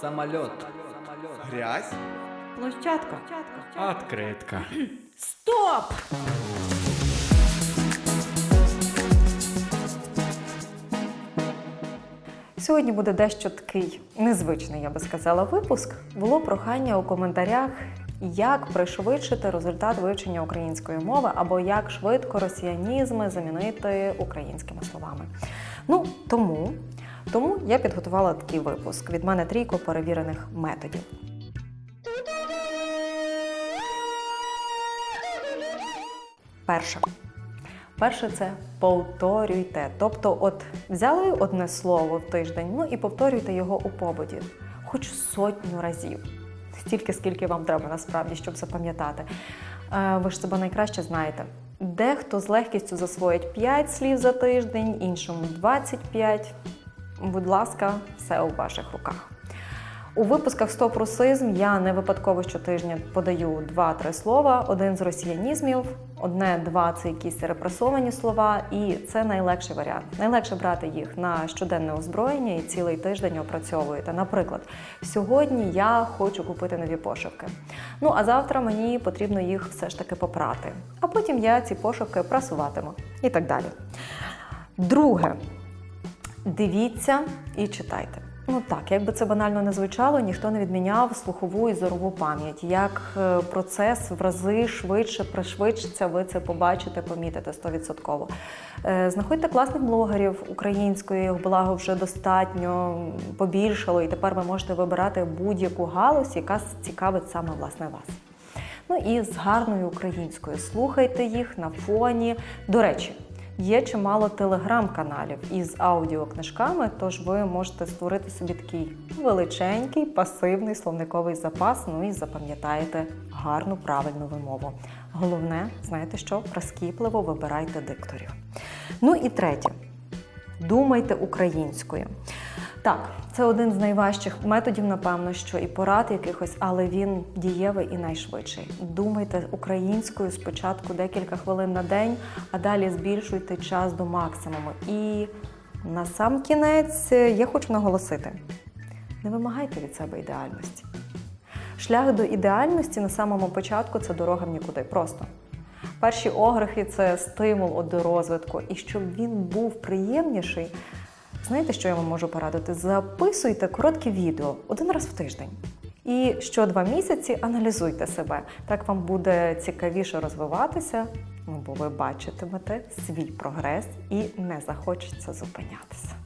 Самолет. Грязь? Площадка. Откритка. Стоп! Сьогодні буде дещо такий незвичний, я би сказала, випуск. Було прохання у коментарях, як пришвидшити результат вивчення української мови або як швидко росіянізми замінити українськими словами. Ну тому, тому я підготувала такий випуск. Від мене трійко перевірених методів. Перше. Перше це повторюйте. Тобто, от взяли одне слово в тиждень, ну і повторюйте його у побуді, хоч сотню разів. Стільки, скільки вам треба насправді, щоб запам'ятати. Е, Ви ж себе найкраще знаєте. Дехто з легкістю засвоїть 5 слів за тиждень, іншому 25. Будь ласка, все у ваших руках. У випусках «Стоп русизм» я не випадково щотижня подаю два-три слова, один з росіянізмів, одне-два це якісь репресовані слова, і це найлегший варіант. Найлегше брати їх на щоденне озброєння і цілий тиждень опрацьовуєте. Наприклад, сьогодні я хочу купити нові пошивки. Ну а завтра мені потрібно їх все ж таки попрати. А потім я ці пошивки прасуватиму і так далі. Друге, дивіться і читайте. Ну так, якби це банально не звучало, ніхто не відміняв слухову і зорову пам'ять. Як е, процес в рази швидше пришвидшиться, ви це побачите, помітите 100%. Е, Знаходьте класних блогерів української, їх благо вже достатньо побільшало, і тепер ви можете вибирати будь-яку галузь, яка цікавить саме власне вас. Ну і з гарною українською. Слухайте їх на фоні. До речі, є чимало телеграм-каналів із аудіокнижками, тож ви можете створити собі такий величенький пасивний словниковий запас. Ну і запам'ятаєте гарну правильну вимову. Головне, знаєте що? Прискіпливо вибирайте дикторів. Ну і третє. Думайте українською. Так, це один з найважчих методів, напевно, що і порад якихось, але він дієвий і найшвидший. Думайте українською спочатку декілька хвилин на день, а далі збільшуйте час до максимуму. І на сам кінець е, я хочу наголосити: не вимагайте від себе ідеальності. Шлях до ідеальності на самому початку це дорога в нікуди. Просто. Перші ограхи це стимул до розвитку. І щоб він був приємніший, знаєте, що я вам можу порадити? Записуйте коротке відео один раз в тиждень. І що два місяці аналізуйте себе. Так вам буде цікавіше розвиватися, бо ви бачитимете свій прогрес і не захочеться зупинятися.